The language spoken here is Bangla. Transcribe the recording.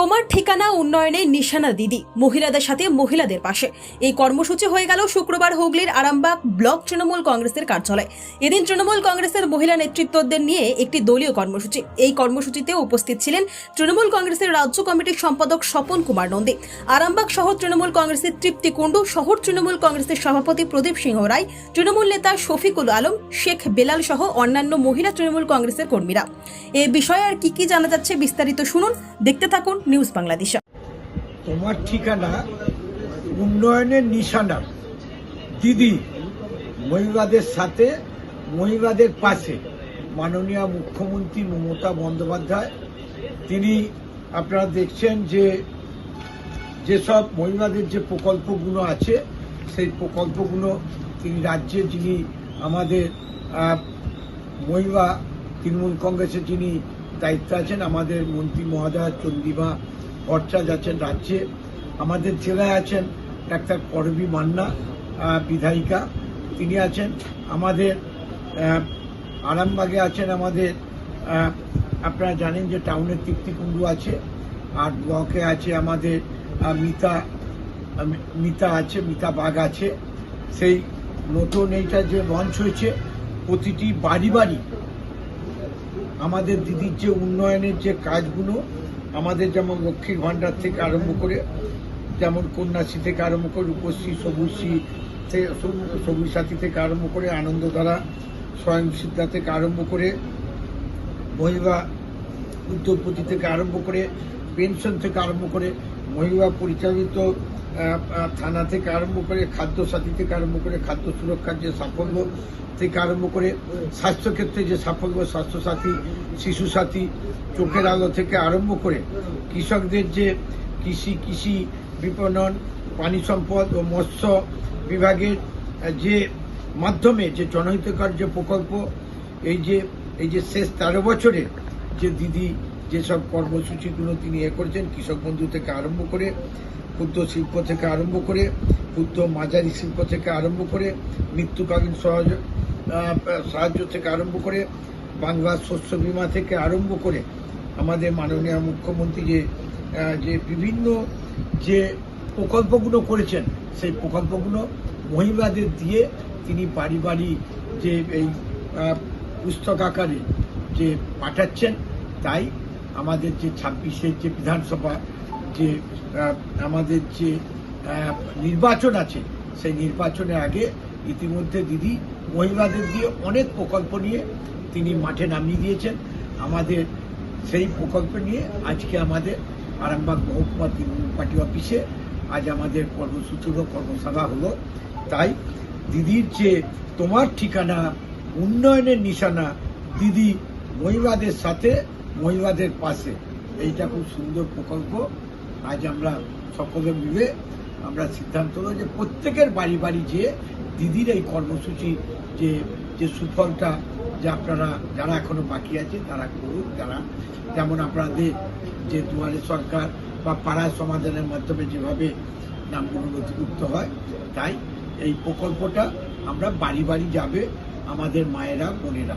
তোমার ঠিকানা উন্নয়নে নিশানা দিদি, মহিলাদের সাথে মহিলাদের পাশে। এই কর্মসূচি হয়ে গেল শুক্রবার হুগলির আরামবাগ ব্লক তৃণমূল কংগ্রেসের কার্যালয়। এদিন তৃণমূল কংগ্রেসের মহিলা নেতৃত্বদের নিয়ে একটি দলীয় কর্মসূচি। এই কর্মসূচিতে উপস্থিত ছিলেন তৃণমূল কংগ্রেসের রাজ্য কমিটির সম্পাদক স্বপন কুমার নন্দী। আরামবাগ শহর তৃণমূল কংগ্রেসের তৃপ্তি কুণ্ডু, শহর তৃণমূল কংগ্রেসের সভাপতি প্রদীপ সিংহ রায়, তৃণমূল নেতা শফিকুল আলম, শেখ বেলাল সহ অন্যান্য মহিলা তৃণমূল কংগ্রেসের কর্মীরা। এ বিষয়ে আর কি কি জানা যাচ্ছে বিস্তারিত শুনুন, দেখতে থাকুন নিউজ বাংলাদেশ। তোমার ঠিকানা উন্নয়নের নিশানা। দিদি মহিলাদের সাথে মহিলাদের পাশে। মাননীয় মুখ্যমন্ত্রী মমতা বন্দ্যোপাধ্যায়, তিনি আপনারা দেখছেন যে, যেসব মহিলাদের যে প্রকল্পগুলো আছে, সেই প্রকল্পগুলো তিনি রাজ্যে যিনি আমাদের মহিলা তৃণমূল কংগ্রেসের যিনি দায়িত্বে আছেন আমাদের মন্ত্রী মহোদয় চন্দ্রিমা ভট্টাচার্য আছেন রাজ্যে। আমাদের জেলায় আছেন ডাক্তার করবী মান্না বিধায়িকা তিনি আছেন। আমাদের আরামবাগে আছেন আমাদের আপনারা জানেন যে টাউনের তৃপ্তিকুণ্ডু আছে, আর ব্লকে আছে আমাদের মিতা মিতা আছে, মিতা বাগ আছে। সেই নতুন এইটা যে লঞ্চ হয়েছে, প্রতিটি বাড়ি বাড়ি আমাদের দিদির যে উন্নয়নের যে কাজগুলো, আমাদের যেমন লক্ষ্মীর ভাণ্ডার থেকে আরম্ভ করে, যেমন কন্যাশ্রী থেকে আরম্ভ করে, রূপশ্রী সবুজশ্রী সবুজ সাথী থেকে আরম্ভ করে, আনন্দধারা, স্বয়ং সিদ্ধা থেকে আরম্ভ করে মহিলা উদ্যোগপতি থেকে আরম্ভ করে, পেনশন থেকে আরম্ভ করে মহিলা পরিচালিত থানা থেকে আরম্ভ করে খাদ্য সাথী থেকে আরম্ভ করে খাদ্য সুরক্ষার যে সাফল্য থেকে আরম্ভ করে, স্বাস্থ্যক্ষেত্রে যে সাফল্য, স্বাস্থ্যসাথী শিশু সাথী চোখের আলো থেকে আরম্ভ করে কৃষকদের যে কৃষি কৃষি বিপণন, পানি সম্পদ ও মৎস্য বিভাগের যে মাধ্যমে যে জনহিতকর যে প্রকল্প, এই যে এই যে শেষ তেরো বছরে যে দিদি যেসব কর্মসূচিগুলো তিনি এ করেছেন, কৃষক বন্ধু থেকে আরম্ভ করে, ক্ষুদ্র শিল্প থেকে আরম্ভ করে, ক্ষুদ্র মাঝারি শিল্প থেকে আরম্ভ করে, মৃত্যুকালীন সহজ সাহায্য থেকে আরম্ভ করে বাংলা শস্য বীমা থেকে আরম্ভ করে, আমাদের মাননীয় মুখ্যমন্ত্রী যে যে বিভিন্ন যে প্রকল্পগুলো করেছেন, সেই প্রকল্পগুলো মহিলাদের দিয়ে তিনি বাড়ি বাড়ি যে এই পুস্তক আকারে যে পাঠাচ্ছেন, তাই আমাদের যে ছাব্বিশের যে বিধানসভা, যে আমাদের যে নির্বাচন আছে, সেই নির্বাচনের আগে ইতিমধ্যে দিদি মহিলাদের দিয়ে অনেক প্রকল্প নিয়ে তিনি মাঠে নামিয়ে দিয়েছেন। আমাদের সেই প্রকল্প নিয়ে আজকে আমাদের আরামবাগ মহকুমা তৃণমূল পার্টি অফিসে আজ আমাদের কর্মসূচি হলো, কর্মশালা হলো। তাই দিদির যে তোমার ঠিকানা, উন্নয়নের নিশানা, দিদি মহিলাদের সাথে মহিলাদের পাশে। এইটা খুব সুন্দর প্রকল্প। আজ আমরা সকলে মিলে আমরা সিদ্ধান্ত হলো যে প্রত্যেকের বাড়ি বাড়ি যেয়ে দিদির এই কর্মসূচি যে যে সুফলটা যে আপনারা, যারা এখনও বাকি আছে, তারা করুক, যারা যেমন আপনাদের যে দুয়ারে সরকার বা পাড়া সমাধানের মাধ্যমে যেভাবে নামগুলো নথিভুক্ত হয়, তাই এই প্রকল্পটা আমরা বাড়ি বাড়ি যাবে আমাদের মায়েরা, বোনেরা।